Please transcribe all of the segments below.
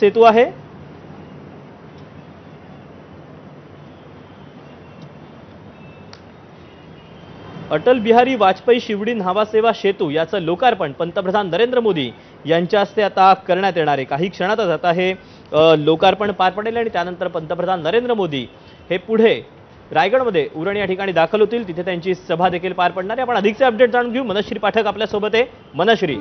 सेतू आहे. अटल बिहारी वाजपेयी शिवडी न्हावासेवा सेतू याचं लोकार्पण पंतप्रधान नरेंद्र मोदी यांच्या हस्ते आता करण्यात येणार आहे. काही क्षणातच आता हे लोकार्पण पार पडेल आणि त्यानंतर पंतप्रधान नरेंद्र मोदी हे पुढे रायगडमध्ये उरण या ठिकाणी दाखल होतील. तिथे त्यांची सभा देखील पार पडणार आहे. आपण अधिकचे अपडेट जाणून घेऊ. मनश्री पाठक आपल्यासोबत आहे. मनश्री.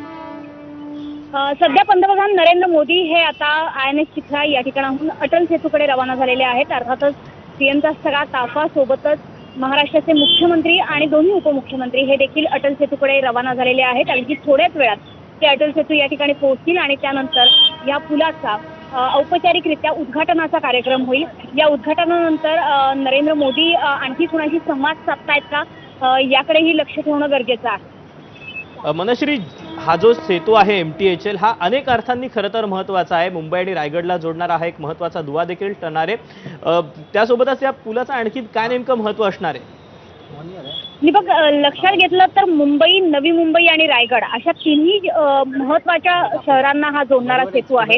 सध्या पंतप्रधान नरेंद्र मोदी हे आता आय एन एस चिखला या ठिकाणाहून अटल सेतूकडे रवाना झालेले आहेत. अर्थातच सीएमचा सगळा ताफा सोबतच महाराष्ट्राचे मुख्यमंत्री आणि दोन्ही उपमुख्यमंत्री हे देखील अटल सेतूकडे रवाना झालेले आहेत. आणखी थोड्याच वेळात ते अटल सेतू या ठिकाणी पोहोचतील आणि त्यानंतर या पुलाचा औपचारिकरित्या उद्घाटनाचा कार्यक्रम होईल. या उद्घाटनानंतर नरेंद्र मोदी आणखी कुणाशी संवाद साधतायत का? याकडेही लक्ष ठेवणं गरजेचं आहे. मनश्री हा जो सेतू आहे एम टी एच एल हा अनेक अर्थांनी खरं तर महत्त्वाचा आहे. मुंबई आणि रायगडला जोडणारा हा एक महत्त्वाचा दुवा देखील ठरणार आहे. त्यासोबतच या पुलाचं आणखी काय नेमकं महत्त्व असणार आहे? मी बघ लक्षात घेतलं तर मुंबई नवी मुंबई आणि रायगड अशा तिन्ही महत्त्वाच्या शहरांना हा जोडणारा सेतू आहे.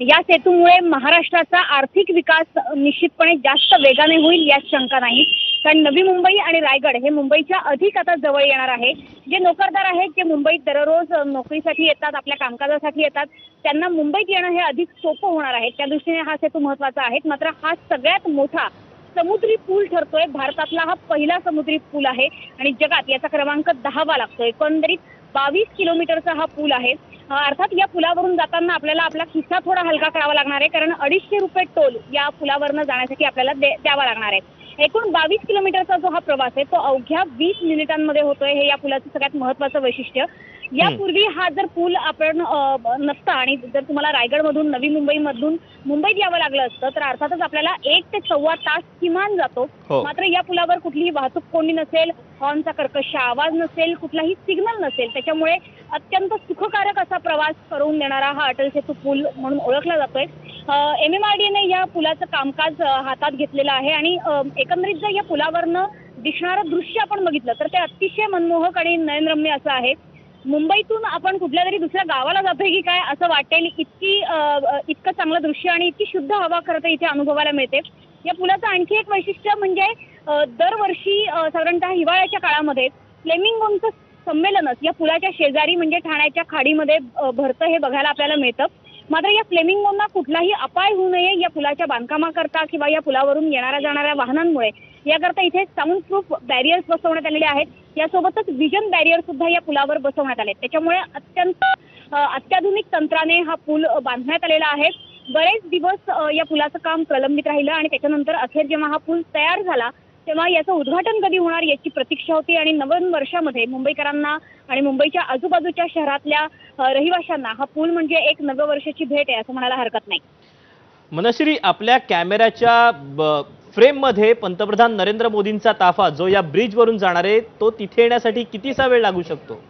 या सेतूमुळे महाराष्ट्राचा आर्थिक विकास निश्चितपणे जास्त वेगाने होईल यात शंका नाही. कारण नवी मुंबई आणि रायगड हे मुंबईच्या अधिक आता जवळ येणार आहे. जे नोकरदार आहेत जे मुंबईत दररोज नोकरीसाठी येतात आपल्या कामकाजासाठी येतात त्यांना मुंबईत येणं हे अधिक सोपं होणार आहे. त्या दृष्टीने हा सेतू महत्त्वाचा आहे. मात्र हा सगळ्यात मोठा समुद्री पूल ठरतोय. भारतातला हा पहिला समुद्री पूल आहे आणि जगात याचा क्रमांक दहावा लागतो एकंदरीत बावीस किलोमीटरचा हा पूल आहे. अर्थात या पुलावरून जाताना आपल्याला आपला खिस्सा थोडा हलका करावा लागणार आहे. कारण अडीचशे रुपये टोल या पुलावरनं जाण्यासाठी आपल्याला दे- द्यावा लागणार आहे. एकूण बावीस किलोमीटरचा जो हा प्रवास आहे तो अवघ्या वीस मिनिटांमध्ये होतोय हे या पुलाचं सगळ्यात महत्वाचं वैशिष्ट्य. यापूर्वी हा जर पूल आपण नसता आणि जर तुम्हाला रायगडमधून नवी मुंबईमधून मुंबईत यावं लागलं असतं तर अर्थातच आपल्याला एक ते सव्वा तास किमान जातो. हो. मात्र या पुलावर कुठलीही वाहतूक कोंडी नसेल हॉर्नचा कर्कश आवाज नसेल कुठलाही सिग्नल नसेल त्याच्यामुळे अत्यंत सुखकारक असा प्रवास करून देणारा हा अटल सेतू पूल म्हणून ओळखला जातोय. एम एम आर डीने या पुलाचं कामकाज हातात घेतलेलं आहे आणि एकंदरीत जर या पुलावरनं दिसणारं दृश्य आपण बघितलं तर ते अतिशय मनमोहक आणि नयनरम्य असं आहे. मुंबईतून आपण कुठल्या तरी दुसऱ्या गावाला जातोय की काय असं वाटेल इतकी इतकं चांगलं दृश्य आणि इतकी शुद्ध हवा खरं तर इथे अनुभवायला मिळते. या पुलाचं आणखी एक वैशिष्ट्य म्हणजे दरवर्षी साधारणतः हिवाळ्याच्या काळामध्ये फ्लेमिंगोंचं संमेलनच या पुलाच्या शेजारी म्हणजे ठाण्याच्या खाडीमध्ये भरतं हे बघायला आपल्याला मिळतं. मात्र या फ्लेमिंगोंना कुठलाही अपाय होऊ नये या पुलाच्या बांधकामाकरता किंवा या पुलावरून येणाऱ्या जाणाऱ्या वाहनांमुळे. याकरता इथे साऊंड प्रूफ बॅरियर्स बसवण्यात आलेले आहेत. यासोबतच विजन बॅरियर सुद्धा या पुलावर बसवण्यात आले त्याच्यामुळे अत्यंत अत्याधुनिक तंत्राने हा पूल बांधण्यात आलेला आहे. बरेच दिवस या पुलाचं काम प्रलंबित राहिलं आणि त्याच्यानंतर अखेर जेव्हा हा पूल तयार झाला तेव्हा याचं उद्घाटन कधी होणार याची प्रतीक्षा होती आणि नवीन वर्षामध्ये मुंबईकरांना आणि मुंबईच्या आजूबाजूच्या शहरातल्या रहिवाशांना हा पूल म्हणजे एक नवं वर्षाची भेट आहे असं म्हणायला हरकत नाही. मनश्री आपल्या कॅमेऱ्याच्या फ्रेममध्ये पंतप्रधान नरेंद्र मोदींचा ताफा जो या ब्रिजवरून जाणार आहे तो तिथे येण्यासाठी कितीसा वेळ लागू शकतो?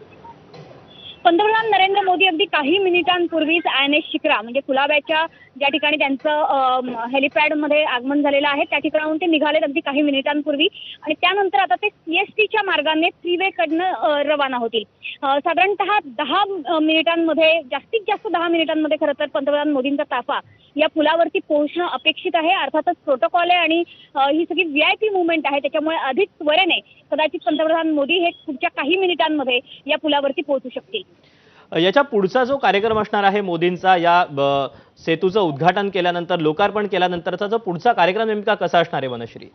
पंतप्रधान नरेंद्र मोदी अगदी काही मिनिटांपूर्वीच आय एन एस शिक्रा म्हणजे कुलाब्याच्या ज्या ठिकाणी त्यांचं हेलिपॅडमध्ये आगमन झालेलं आहे त्या ठिकाणाहून ते निघालेत अगदी काही मिनिटांपूर्वी. आणि त्यानंतर आता ते सी एस टीच्या मार्गाने फ्रीवेकडनं रवाना होतील. साधारणतः दहा मिनिटांमध्ये जास्तीत जास्त दहा मिनिटांमध्ये खरं तर पंतप्रधान मोदींचा ताफा या पुलावरती पोहोचणं अपेक्षित आहे. अर्थातच प्रोटोकॉल आहे आणि ही सगळी व्ही आय पी मुवमेंट आहे त्याच्यामुळे अधिक त्वरेने कदाचित पंतप्रधान मोदी हे पुढच्या काही मिनिटांमध्ये या पुलावरती पोहोचू शकतील. याच्या पुढचा जो कार्यक्रम असणार आहे मोदींचा या सेतूचं उद्घाटन केल्यानंतर लोकार्पण केल्यानंतरचा जो पुढचा कार्यक्रम नेमका कसा असणार आहे वनश्री?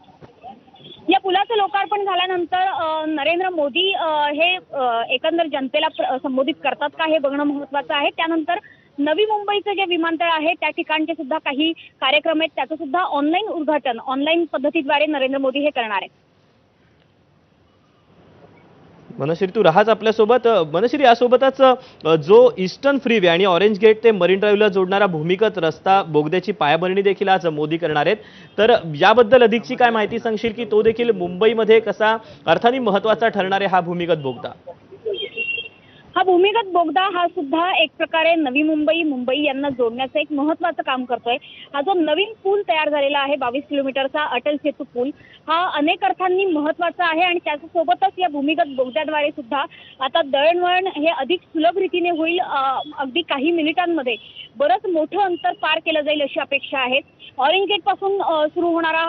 या पुलाचं लोकार्पण झाल्यानंतर नरेंद्र मोदी हे एकंदर जनतेला संबोधित करतात का हे बघणं महत्वाचं आहे. त्यानंतर नवी मुंबईचं जे विमानतळ आहे त्या ठिकाणचे सुद्धा काही कार्यक्रम आहेत. त्याचं सुद्धा ऑनलाईन उद्घाटन ऑनलाईन पद्धतीद्वारे नरेंद्र मोदी हे करणार आहेत. मनश्री तू राहाच आपल्यासोबत. मनश्री यासोबतच जो ईस्टर्न फ्रीवे आणि ऑरेंज गेट ते मरीन ड्राईव्हला जोडणारा भूमिगत रस्ता बोगद्याची पायाभरणी देखील आज मोदी करणार आहेत. तर याबद्दल अधिकची काय माहिती सांगशील की तो देखील मुंबईमध्ये कसा अर्थाने महत्त्वाचा ठरणार आहे हा भूमिगत बोगदा? हा भूमिगत बोगदा हा सुद्धा एक प्रकारे नवी मुंबई मुंबई यांना जोडण्याचं एक महत्वाचं काम करतोय. हा जो नवीन पूल तयार झालेला आहे बावीस किलोमीटरचा अटल सेतू पूल हा अनेक अर्थांनी महत्त्वाचा आहे आणि त्याच्यासोबतच या भूमिगत बोगद्याद्वारे सुद्धा आता दळणवळण हे अधिक सुलभ रीतीने होईल अगदी काही मिनिटांमध्ये. बरंच मोठं अंतर पार केलं जाईल अशी अपेक्षा आहे. ऑरेंज गेटपासून सुरू होणारा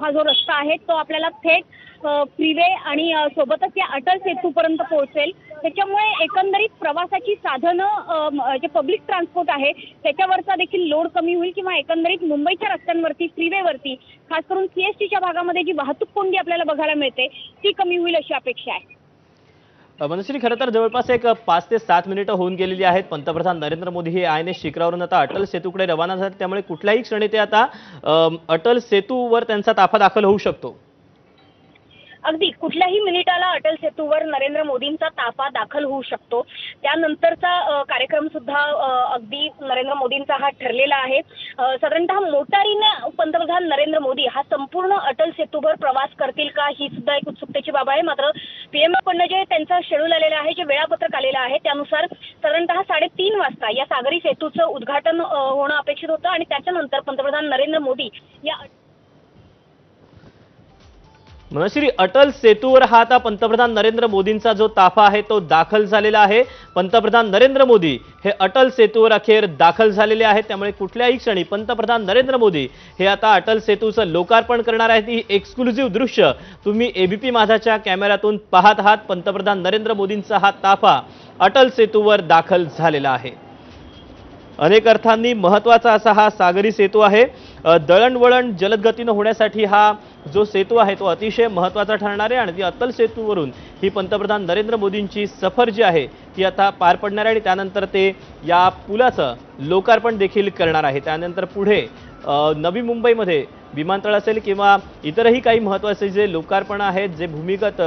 हा जो रस्ता आहे तो आपल्याला थेट फ्रीवे आणि सोबतच या अटल सेतूपर्यंत पोहोचेल. त्याच्यामुळे एकंदरीत प्रवासाची साधनं जे पब्लिक ट्रान्सपोर्ट आहे त्याच्यावरचा देखील लोड कमी होईल किंवा एकंदरीत मुंबईच्या रस्त्यांवरती फ्रीवेवरती खास करून सी एस टीच्या भागामध्ये जी वाहतूक कोंडी आपल्याला बघायला मिळते ती कमी होईल अशी अपेक्षा आहे. अ, खरं तर जवळपास एक पाच ते सात मिनिटं होऊन गेलेली आहेत. पंतप्रधान नरेंद्र मोदी हे आय एस शिखरावरून आता अटल सेतूकडे रवाना झाले त्यामुळे कुठल्याही क्षणी ते आता अटल सेतूवर त्यांचा ताफा दाखल होऊ शकतो. अगदी कुठल्याही मिनिटाला अटल सेतूवर नरेंद्र मोदींचा ताफा दाखल होऊ शकतो. त्यानंतरचा कार्यक्रम सुद्धा अगदी नरेंद्र मोदींचा हा ठरलेला आहे. साधारणतः मोटारीनं पंतप्रधान नरेंद्र मोदी हा संपूर्ण अटल सेतूवर प्रवास करतील का ही सुद्धा एक उत्सुकतेची बाब आहे. मात्र पीएम कडनं जे त्यांचा शेड्यूल आलेलं आहे जे वेळापत्रक आलेलं आहे त्यानुसार साधारणतः साडेतीन वाजता या सागरी सेतूचं उद्घाटन होणं अपेक्षित होतं आणि त्याच्यानंतर पंतप्रधान नरेंद्र मोदी या मनश्री अटल सेतूवर हा आता पंतप्रधान नरेंद्र मोदींचा जो ताफा आहे तो दाखल झालेला आहे. पंतप्रधान नरेंद्र मोदी हे अटल सेतूवर अखेर दाखल झालेले आहेत. त्यामुळे कुठल्याही क्षणी पंतप्रधान नरेंद्र मोदी हे आता अटल सेतूचं लोकार्पण करणार आहेत. ही एक्सक्लुझिव्ह दृश्य तुम्ही एबीपी माझाच्या कॅमेऱ्यातून पाहत आहात. पंतप्रधान नरेंद्र मोदींचा हा ताफा अटल सेतूवर दाखल झालेला आहे. अनेक अर्थांनी महत्त्वाचा असा हा सागरी सेतू आहे. दळणवळण जलदगतीनं होण्यासाठी हा जो सेतू आहे तो अतिशय महत्त्वाचा ठरणार आहे आणि ती अतल सेतूवरून ही पंतप्रधान नरेंद्र मोदींची सफर जी आहे ती आता पार पडणार आहे आणि त्यानंतर ते या पुलाचं लोकार्पण देखील करणार आहे. त्यानंतर पुढे नवी मुंबईमध्ये विमानतळ असेल किंवा इतरही काही महत्त्वाचे जे लोकार्पण आहेत जे भूमिगत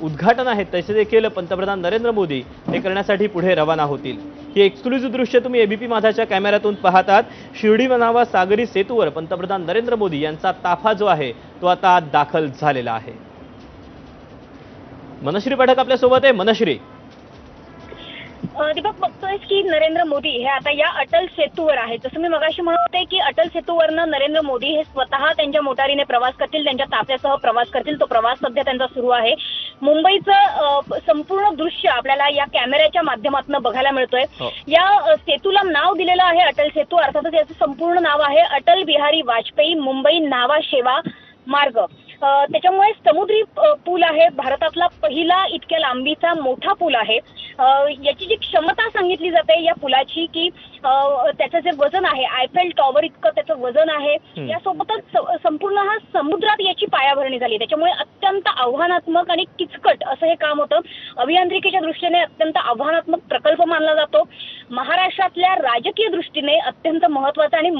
उद्घाटन आहेत तसे देखील पंतप्रधान नरेंद्र मोदी हे करण्यासाठी पुढे रवाना होतील. ही एक्सक्लुझिव्ह दृश्य तुम्ही एबीपी माझाच्या कॅमेऱ्यातून पाहतात. शिर्डी बनावा सागरी सेतूवर पंतप्रधान नरेंद्र मोदी यांचा ताफा जो आहे तो आता दाखल झालेला आहे. मनश्री पाठक आपल्यासोबत आहे. मनश्री. दीपक बघतोय की नरेंद्र मोदी हे आता या अटल सेतूवर आहेत. जसं मी मगाशी म्हणत होते की अटल सेतूवरनं नरेंद्र मोदी हे स्वतः त्यांच्या मोटारीने प्रवास करतील त्यांच्या ताफ्यासह प्रवास करतील. तो प्रवास सध्या त्यांचा सुरू आहे. मुंबईचं संपूर्ण दृश्य आपल्याला या कॅमेऱ्याच्या माध्यमातून बघायला मिळतोय हो. या सेतूला नाव दिलेलं आहे अटल सेतू अर्थातच याचं संपूर्ण नाव आहे अटल बिहारी वाजपेयी मुंबई नावा शेवा मार्ग त्याच्यामुळे समुद्री पूल आहे. भारतातला पहिला इतक्या लांबीचा मोठा पूल आहे. याची जी क्षमता सांगितली जाते या पुलाची की त्याचं जे वजन आहे आयफेल टॉवर इतकं त्याचं वजन आहे. यासोबतच संपूर्ण हा समुद्रात याची पायाभरणी झाली. त्याच्यामुळे अत्यंत आव्हानात्मक आणि किचकट असं हे काम होतं. अभियांत्रिकीच्या दृष्टीने अत्यंत आव्हानात्मक प्रकल्प मानला जातो. महाराष्ट्रातल्या राजकीय दृष्टीने अत्यंत महत्त्वाचा आणि